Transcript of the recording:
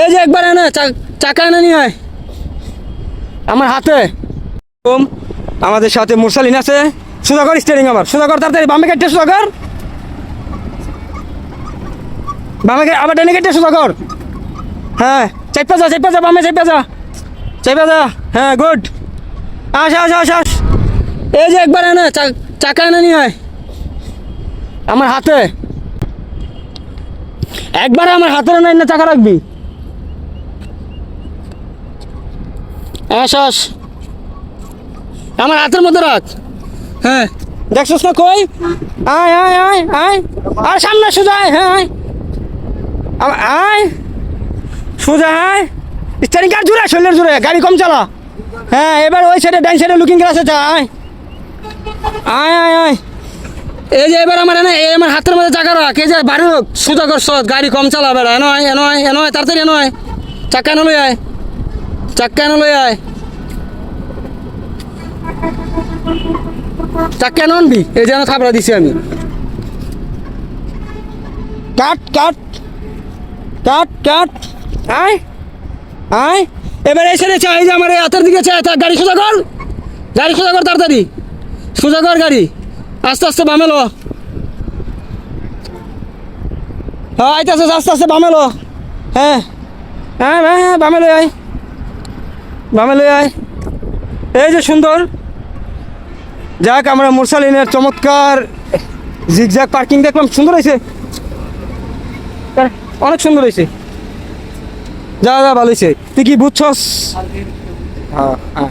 এই যে একবার এনে চাকা এনে নিয়ে আয়। আমার হাতে। আমাদের সাথে মুরসালিন আছে। সুধাকর স্টিয়ারিং আমার। সুধাকর, তাড়াতাড়ি বামে কেটে সুধাকর। বামে আবার ডানে কেটে সুধাকর। হ্যাঁ চাইপা যা চাইপা যা, বামে চাইপা যা। চাইপা যা। হ্যাঁ গুড। আস আস আস আস। এই যে একবার এনে চাকা এনে নিয়ে আয়। আমার হাতে। একবার আমার হাতে নাই না চাকা রাখবি। আস আস আমার হাতের মধ্যে রাখ। হ্যাঁ দেখছিস না কই? আয় আয় আয় আয়। আর সামনে সোজা আয় হ্যাঁ আয়। আয়। সোজা আয়। স্টারিং কার জুড়ে শরীরের জুড়ে গাড়ি কম চালা। হ্যাঁ এবার ওই সাইডে ডাইন সাইডে লুকিং গ্লাসে যা, আয়। আয় আয় আয়। এই যে এবার আমার এনে, এই আমার হাতের মধ্যে চাকা রাখ। এই যে বাড়ি হোক, সোজা কর সৎ গাড়ি কম চালা বেড়া এনো আয় এনো আয় এনো আয় তাড়াতাড়ি এনো আয় চাক্কা এনো লই আয়। চাক্কা এনো লই আয়। চাক্কা এনো আনবি? এই যেন থাপড়া দিছি আমি। কাট কাট কাট কাট। আয় আয়। এবার এসে চাই যে আমার এই হাতের দিকে চাই তা গাড়ি সোজা কর। গাড়ি সোজা কর তাড়াতাড়ি। সোজা কর গাড়ি। আস্তে আস্তে বামে লো। হ্যাঁ আস্তে আস্তে বামে লো। হ্যাঁ। হ্যাঁ হ্যাঁ হ্যাঁ বামে লই আয়। বামে লই আয়। এই যে সুন্দর। যাক, আমরা মোরসালিনের চমৎকার জিগজাক পার্কিং দেখলাম, সুন্দর হয়েছে। অনেক সুন্দর হয়েছে। যা যা, ভালো হয়েছে। তুই কি বুঝছস? হ্যাঁ হ্যাঁ।